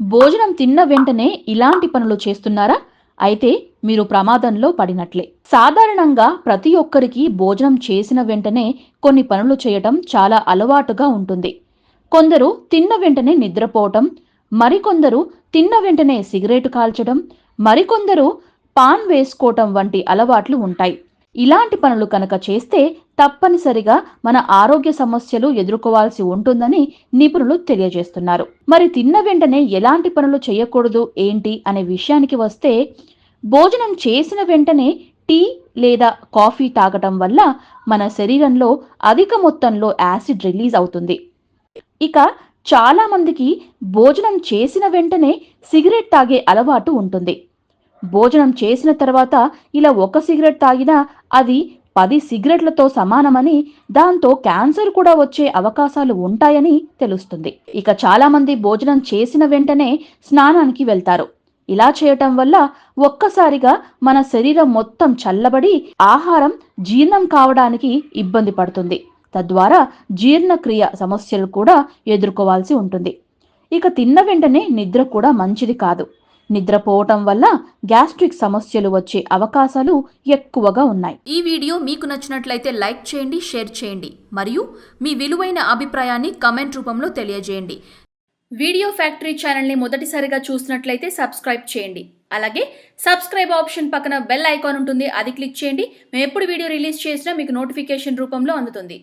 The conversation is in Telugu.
భోజనం తిన్న వెంటనే ఇలాంటి పనులు చేస్తున్నారా? అయితే మీరు ప్రమాదంలో పడినట్లే. సాధారణంగా ప్రతి ఒక్కరికి భోజనం చేసిన వెంటనే కొన్ని పనులు చేయటం చాలా అలవాటుగా ఉంటుంది. కొందరు తిన్న వెంటనే నిద్రపోవటం మరికొందరు తిన్న వెంటనే సిగరెట్ కాల్చడం మరికొందరు పాన్ వేసుకోవటం వంటి అలవాట్లు ఉంటాయి. ఇలాంటి పనులు కనుక చేస్తే తప్పనిసరిగా మన ఆరోగ్య సమస్యలు ఎదుర్కోవాల్సి ఉంటుందని నిపుణులు తెలియజేస్తున్నారు. మరి తిన్న వెంటనే ఎలాంటి పనులు చేయకూడదు ఏంటి అనే విషయానికి వస్తే భోజనం చేసిన వెంటనే టీ లేదా కాఫీ తాగటం వల్ల మన శరీరంలో అధిక మొత్తంలో యాసిడ్ రిలీజ్ అవుతుంది. ఇక చాలా మందికి భోజనం చేసిన వెంటనే సిగరెట్ తాగే అలవాటు ఉంటుంది. భోజనం చేసిన తర్వాత ఇలా ఒక సిగరెట్ తాగినా అది పది సిగరెట్లతో సమానమని దాంతో క్యాన్సర్ కూడా వచ్చే అవకాశాలు ఉంటాయని తెలుస్తుంది. ఇక చాలా మంది భోజనం చేసిన వెంటనే స్నానానికి వెళ్తారు. ఇలా చేయటం వల్ల ఒక్కసారిగా మన శరీరం మొత్తం చల్లబడి ఆహారం జీర్ణం కావడానికి ఇబ్బంది పడుతుంది. తద్వారా జీర్ణక్రియ సమస్యలు కూడా ఎదుర్కోవాల్సి ఉంటుంది. ఇక తిన్న వెంటనే నిద్ర కూడా మంచిది కాదు. నిద్రపోవటం వల్ల గ్యాస్ట్రిక్ సమస్యలు వచ్చే అవకాశాలు ఎక్కువగా ఉన్నాయి. ఈ వీడియో మీకు నచ్చినట్లయితే లైక్ చేయండి షేర్ చేయండి మరియు మీ విలువైన అభిప్రాయాన్ని కమెంట్ రూపంలో తెలియజేయండి. వీడియో ఫ్యాక్టరీ ఛానల్ని మొదటిసారిగా చూసినట్లయితే సబ్స్క్రైబ్ చేయండి. అలాగే సబ్స్క్రైబ్ ఆప్షన్ పక్కన బెల్ ఐకాన్ ఉంటుంది అది క్లిక్ చేయండి. మేము ఎప్పుడు వీడియో రిలీజ్ చేసినా మీకు నోటిఫికేషన్ రూపంలో అందుతుంది.